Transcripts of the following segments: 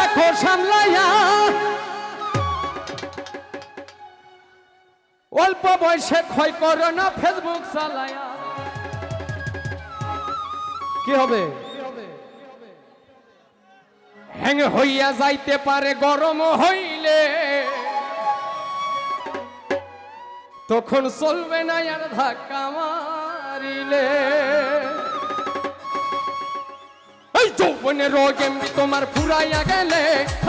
রাখো সামলাইয়া। অল্প বয়সে ক্ষয় করো না ফেসবুক চালায়া কি হবে? হ্যাং হইয়া যাইতে পারে, গরম হইলে। তখন চলবে না আর ধাক্কা মারিলে। এই যৌবনের এমনি তোমার ফুরাইয়া গেলে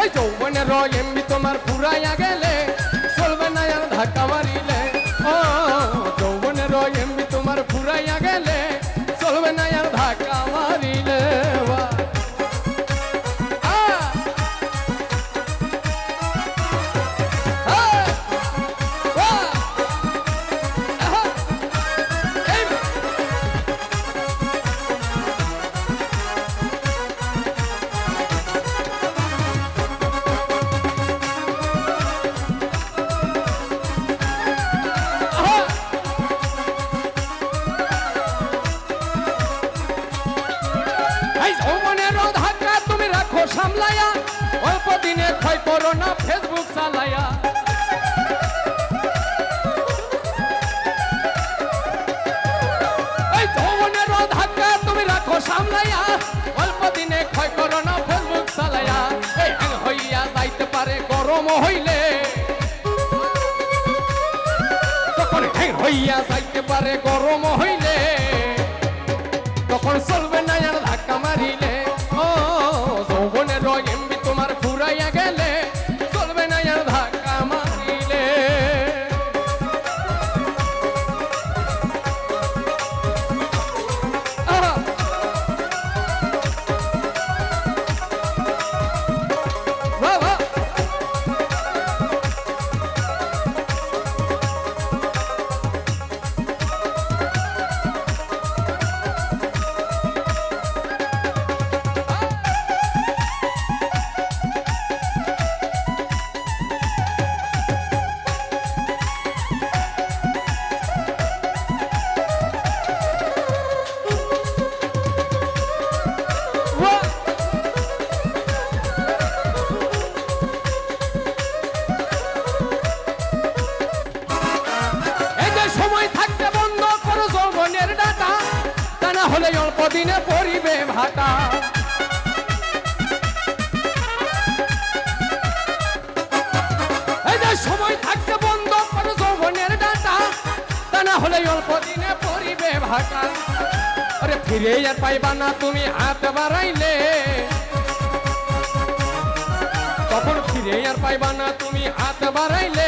এই যৌবনের এমনি তোমার ফুরাইয়া গেলে। রাখো সামলায়া অল্প দিনে ক্ষয় করো না ফেসবুক হইয়া যাইতে পারে, গরম হইলে। তখন হইয়া যাইতে পারে, গরম হইলে। তখন চলবে না ধাক্কা মারিলে। তা না হলে অল্প দিনে পরিবে ভাটা সময় থাকতে বন্ধ করো যৌবনের ডাটা, তা না হলে অল্প দিনে পরিবে ভাটা আরে ফিরে আর পাইবা না তুমি হাত বাড়াইলে। তখন ফিরে আর পাইবা না তুমি হাত বাড়াইলে।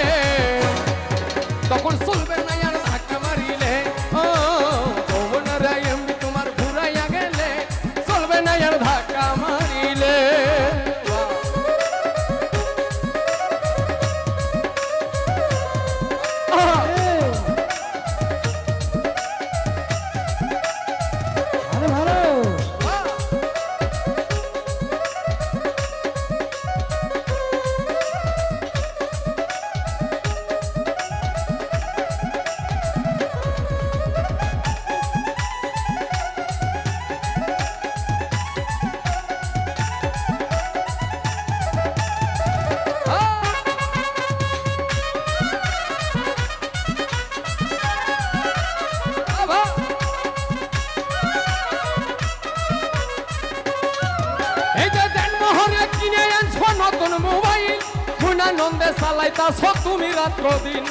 গুণানন্দে চালাইতাছ তুমি রাত্র দিন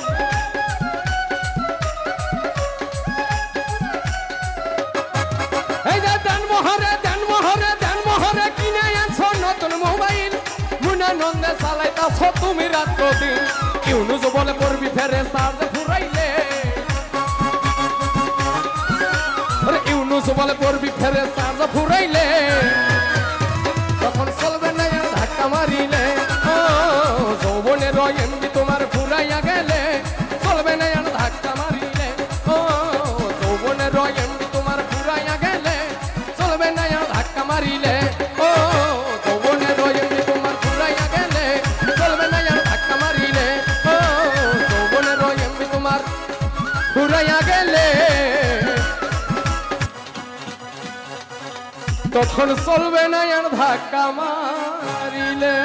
এই যে দেনমোহরে দেনমোহরে দেনমোহরে কিনে আনছো নতুন মোবাইল। গুণানন্দে চালাইতাছ তুমি রাত্র দিন ইউনুজ বলে পড়বি ফেরে চার্জ ফুরাইলে ইউনুস বলে পড়বি ফেরে চার্জ ফুরাইলে তখন চলবে না ধাক্কা মারিলে।